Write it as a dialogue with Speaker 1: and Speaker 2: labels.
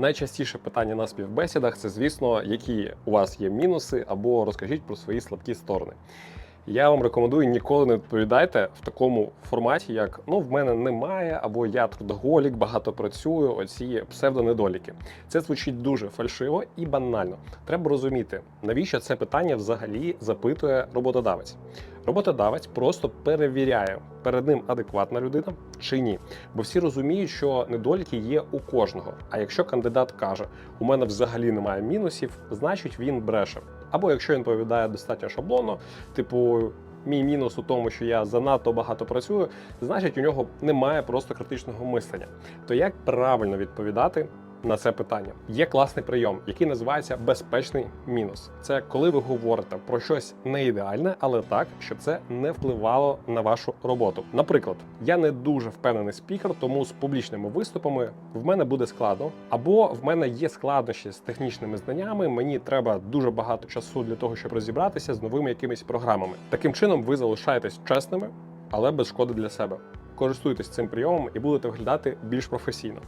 Speaker 1: Найчастіше питання на співбесідах це, звісно, які у вас є мінуси, або розкажіть про свої слабкі сторони. Я вам рекомендую ніколи не відповідайте в такому форматі, як ну в мене немає, або я трудоголік, багато працюю. Оці псевдонедоліки. Це звучить дуже фальшиво і банально. Треба розуміти, навіщо це питання взагалі запитує роботодавець. Роботодавець просто перевіряє, перед ним адекватна людина чи ні. Бо всі розуміють, що недоліки є у кожного. А якщо кандидат каже, у мене взагалі немає мінусів, значить він бреше. Або якщо він повідає достатньо шаблонно, типу. Мій мінус у тому, що я занадто багато працюю, значить у нього немає просто критичного мислення. То як правильно відповідати на це питання? Є класний прийом, який називається безпечний мінус. Це коли ви говорите про щось не ідеальне, але так, щоб це не впливало на вашу роботу. Наприклад, я не дуже впевнений спікер, тому з публічними виступами в мене буде складно, або в мене є складнощі з технічними знаннями. Мені треба дуже багато часу для того, щоб розібратися з новими якимись програмами. Таким чином, ви залишаєтесь чесними, але без шкоди для себе. Користуйтесь цим прийомом і будете виглядати більш професійно.